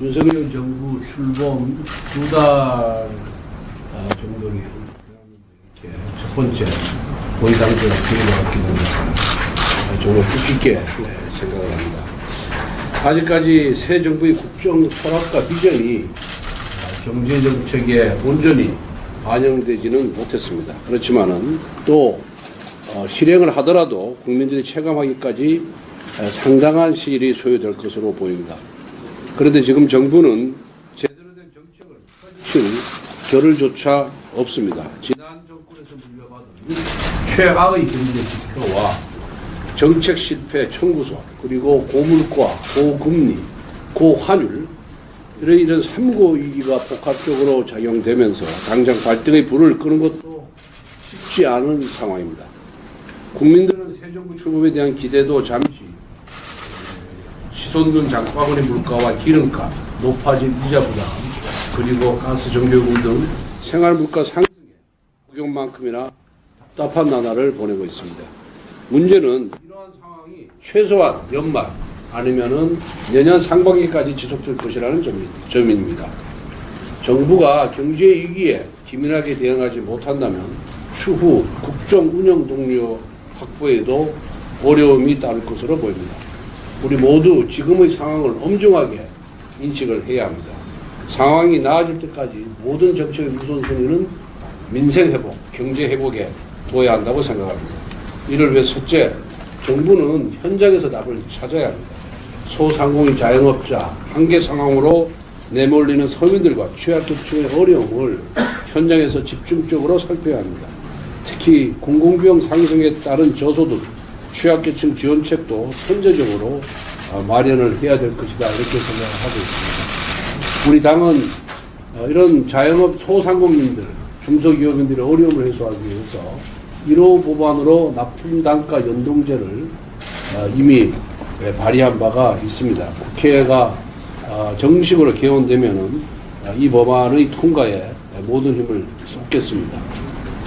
윤석열 정부 출범 두 달 정도를 이렇게 첫 번째 본당제가 기회를 갖게 됩니다. 정말 뜻깊게 네, 생각을 합니다. 아직까지 새 정부의 국정 철학과 비전이 아, 경제 정책에 온전히 반영되지는 못했습니다. 그렇지만은 또 어, 실행을 하더라도 국민들이 체감하기까지 어, 상당한 시일이 소요될 것으로 보입니다. 그런데 지금 정부는 제대로 된 정책을 펼칠 결을조차 없습니다. 지난 정권에서 물려받은 최악의 경제 지표와 정책 실패 청구서 그리고 고물가, 고금리, 고환율 이런 이런 삼고 위기가 복합적으로 작용되면서 당장 발등의 불을 끄는 것도 쉽지 않은 상황입니다. 국민들은 새 정부 출범에 대한 기대도 잠시 시손금 장바구니 물가와 기름값, 높아진 이자 부담, 그리고 가스 전기요금 등 생활 물가 상승에 구경만큼이나 답답한 나날을 보내고 있습니다. 문제는 이러한 상황이 최소한 연말 아니면은 내년 상반기까지 지속될 것이라는 점입니다. 정부가 경제 위기에 기민하게 대응하지 못한다면 추후 국정 운영 동료 확보에도 어려움이 따를 것으로 보입니다. 우리 모두 지금의 상황을 엄중하게 인식을 해야 합니다. 상황이 나아질 때까지 모든 정책의 우선순위는 민생 회복, 경제 회복에 둬야 한다고 생각합니다. 이를 위해 첫째, 정부는 현장에서 답을 찾아야 합니다. 소상공인 자영업자 한계 상황으로 내몰리는 서민들과 취약계층의 어려움을 현장에서 집중적으로 살펴야 합니다. 특히 공공비용 상승에 따른 저소득, 취약계층 지원책도 선제적으로 어, 마련을 해야 될 것이다 이렇게 생각을 하고 있습니다. 우리 당은 어, 이런 자영업 소상공인들, 중소기업인들의 어려움을 해소하기 위해서 1호 법안으로 납품 단가 연동제를 어, 이미 예, 발의한 바가 있습니다. 국회가 어, 정식으로 개원되면은 어, 이 법안의 통과에 모든 힘을 쏟겠습니다.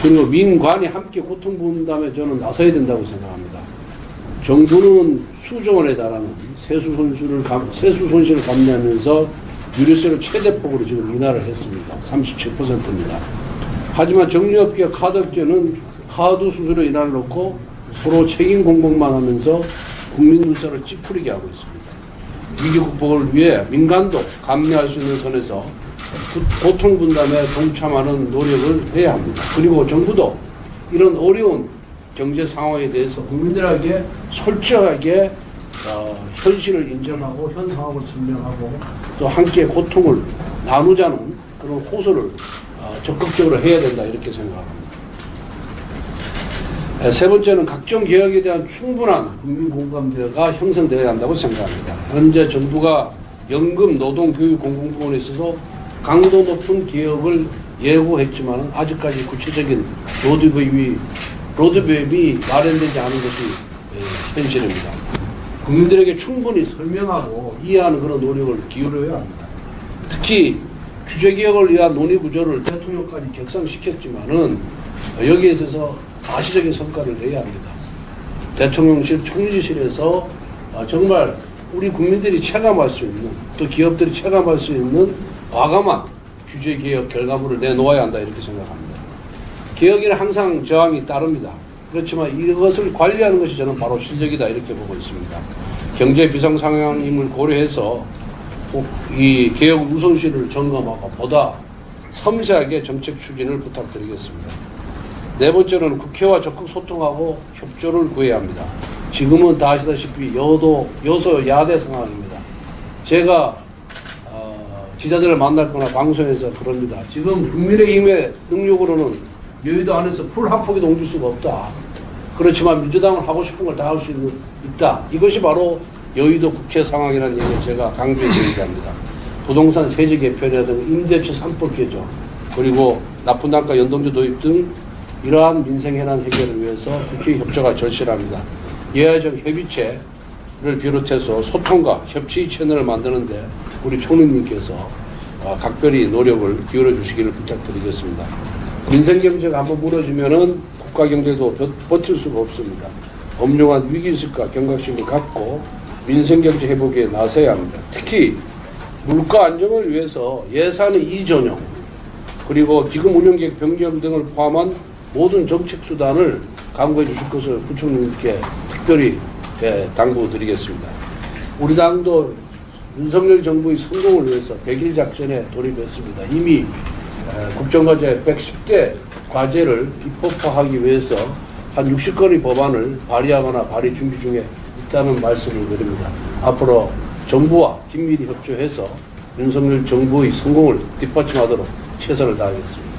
그리고 민관이 함께 고통 분담에 저는 나서야 된다고 생각합니다. 정부는 수조 원에 달하는 세수 손실을 감, 세수 손실을 감내하면서 유류세를 최대폭으로 지금 인하를 했습니다. 37%입니다. 하지만 정유업계 카드업계는 카드 수수료 인하를 놓고 서로 책임 공복만 하면서 국민 눈살을 찌푸리게 하고 있습니다. 위기 극복을 위해 민간도 감내할 수 있는 선에서 구- 고통 분담에 동참하는 노력을 해야 합니다. 그리고 정부도 이런 어려운 경제 상황에 대해서 국민들에게 솔직하게 어, 현실을 인정하고 현 상황을 설명하고 또 함께 고통을 나누자는 그런 호소를 어, 적극적으로 해야 된다 이렇게 생각합니다. 에, 세 번째는 각종 개혁에 대한 충분한 국민 공감대가 형성되어야 한다고 생각합니다. 현재 정부가 연금, 노동, 교육, 공공부문에 있어서 강도 높은 개혁을 예고했지만 아직까지 구체적인 로드맵이, 로드맵이 마련되지 않은 것이 에, 현실입니다. 국민들에게 충분히 설명하고 이해하는 그런 노력을 기울여야 합니다. 특히 규제개혁을 위한 논의 구조를 대통령까지 격상시켰지만은 여기에 있어서 가시적인 성과를 내야 합니다. 대통령실 총리실에서 어, 정말 우리 국민들이 체감할 수 있는 또 기업들이 체감할 수 있는 과감한 규제개혁 결과물을 내놓아야 한다 이렇게 생각합니다. 개혁에는 항상 저항이 따릅니다. 그렇지만 이것을 관리하는 것이 저는 바로 실력이다 이렇게 보고 있습니다. 경제 비상 상황임을 고려해서 꼭이 개혁 우선순위를 점검하고 보다 섬세하게 정책 추진을 부탁드리겠습니다. 네 번째로는 국회와 적극 소통하고 협조를 구해야 합니다. 지금은 다 아시다시피 여도 여소 야대 상황입니다. 제가 어, 기자들을 만날 거나 방송에서 그럽니다. 지금 국민의힘의 능력으로는 여의도 안에서 풀한 폭이도 옮길 수가 없다. 그렇지만 민주당은 하고 싶은 걸 다 할 수 있다. 이것이 바로 여의도 국회 상황이라는 얘기를 제가 강조해 드리게 합니다. 부동산 세제 개편이라든가 임대차 3법 개정 그리고 납품 단가 연동제 도입 등 이러한 민생 해난 해결을 위해서 국회 협조가 절실합니다. 예외적 협의체를 비롯해서 소통과 협치 채널을 만드는데 우리 총리님께서 어, 각별히 노력을 기울여 주시기를 부탁드리겠습니다. 민생 경제가 한번 무너지면은 국가 경제도 버- 버틸 수가 없습니다. 엄중한 위기의식과 경각심을 갖고 민생 경제 회복에 나서야 합니다. 특히 물가 안정을 위해서 예산의 이전용 그리고 기금 운영 계획 변경 등을 포함한 모든 정책 수단을 강구해 주실 것을 부총리님께 특별히 예, 당부드리겠습니다. 우리 당도 윤석열 정부의 성공을 위해서 100일 작전에 돌입했습니다. 이미 에, 국정과제 110대 과제를 입법화하기 위해서 한 60건의 법안을 발의하거나 발의 준비 중에 있다는 말씀을 드립니다. 앞으로 정부와 긴밀히 협조해서 윤석열 정부의 성공을 뒷받침하도록 최선을 다하겠습니다.